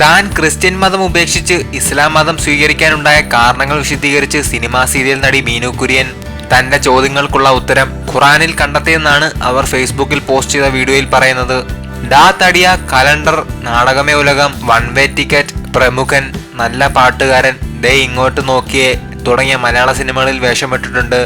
താൻ ക്രിസ്ത്യൻ മതം ഉപേക്ഷിച്ച് ഇസ്ലാം മതം സ്വീകരിക്കാനുണ്ടായ കാരണങ്ങൾ വിശദീകരിച്ച് സിനിമാ സീരിയൽ നടി മീനു കുര്യൻ തന്റെ ചോദ്യങ്ങൾക്കുള്ള ഉത്തരം ഖുറാനിൽ കണ്ടെത്തിയെന്നാണ് അവർ ഫേസ്ബുക്കിൽ പോസ്റ്റ് ചെയ്ത വീഡിയോയിൽ പറയുന്നത്. ഡാ തടിയ കലണ്ടർ നാടകമേ ഉലകം വൺ വേ ടിക്കറ്റ് പ്രമുഖൻ നല്ല പാട്ടുകാരൻ ദേ ഇങ്ങോട്ട് നോക്കിയേ തുടങ്ങിയ മലയാള സിനിമകളിൽ വേഷമിട്ടിട്ടുണ്ട്.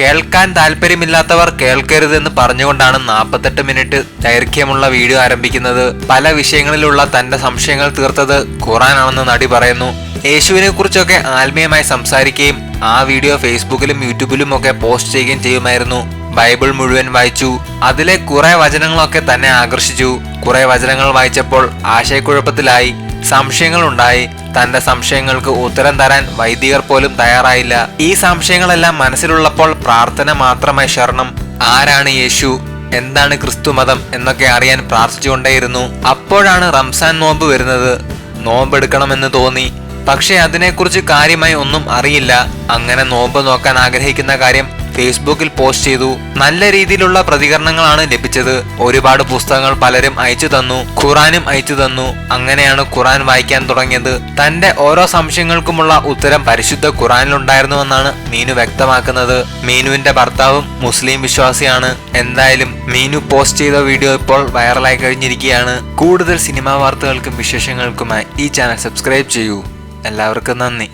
കേൾക്കാൻ താല്പര്യമില്ലാത്തവർ കേൾക്കരുതെന്ന് പറഞ്ഞുകൊണ്ടാണ് നാൽപ്പത്തെട്ട് മിനിറ്റ് ദൈർഘ്യമുള്ള വീഡിയോ ആരംഭിക്കുന്നത്. പല വിഷയങ്ങളിലുള്ള തന്റെ സംശയങ്ങൾ തീർത്തത് ഖുറാനാണെന്ന് നടി പറയുന്നു. യേശുവിനെ കുറിച്ചൊക്കെ ആത്മീയമായി സംസാരിക്കുകയും ആ വീഡിയോ ഫേസ്ബുക്കിലും യൂട്യൂബിലും ഒക്കെ പോസ്റ്റ് ചെയ്യുകയും ചെയ്യുമായിരുന്നു. ബൈബിൾ മുഴുവൻ വായിച്ചു. അതിലെ കുറെ വചനങ്ങളൊക്കെ തന്നെ ആകർഷിച്ചു. കുറെ വചനങ്ങൾ വായിച്ചപ്പോൾ ആശയക്കുഴപ്പത്തിലായി. സംശയങ്ങളുണ്ടായി. തന്റെ സംശയങ്ങൾക്ക് ഉത്തരം തരാൻ വൈദികർ പോലും തയ്യാറായില്ല. ഈ സംശയങ്ങളെല്ലാം മനസ്സിലുള്ളപ്പോൾ പ്രാർത്ഥന മാത്രമായി ശരണം. ആരാണ് യേശു? എന്താണ് ക്രിസ്തുമതം എന്നൊക്കെ അറിയാൻ പ്രാർത്ഥിച്ചുകൊണ്ടേയിരുന്നു. അപ്പോഴാണ് റംസാൻ നോമ്പ് വരുന്നത്. നോമ്പെടുക്കണമെന്ന് തോന്നി. പക്ഷേ അതിനെക്കുറിച്ച് കാര്യമായി ഒന്നും അറിയില്ല. അങ്ങനെ നോമ്പ് നോക്കാൻ ആഗ്രഹിക്കുന്ന കാര്യം ഫേസ്ബുക്കിൽ പോസ്റ്റ് ചെയ്തു. നല്ല രീതിയിലുള്ള പ്രതികരണങ്ങളാണ് ലഭിച്ചത്. ഒരുപാട് പുസ്തകങ്ങൾ പലരും അയച്ചു തന്നു. ഖുറാനും അയച്ചു തന്നു. അങ്ങനെയാണ് ഖുറാൻ വായിക്കാൻ തുടങ്ങിയത്. തന്റെ ഓരോ സംശയങ്ങൾക്കുമുള്ള ഉത്തരം പരിശുദ്ധ ഖുറാനിലുണ്ടായിരുന്നുവെന്നാണ് മീനു വ്യക്തമാക്കുന്നത്. മീനുവിന്റെ ഭർത്താവും മുസ്ലിം വിശ്വാസിയാണ്. എന്തായാലും മീനു പോസ്റ്റ് ചെയ്ത വീഡിയോ ഇപ്പോൾ വൈറലായി കഴിഞ്ഞിരിക്കുകയാണ്. കൂടുതൽ സിനിമാ വാർത്തകൾക്കും വിശേഷങ്ങൾക്കുമായി ഈ ചാനൽ സബ്സ്ക്രൈബ് ചെയ്യൂ. എല്ലാവർക്കും നന്ദി.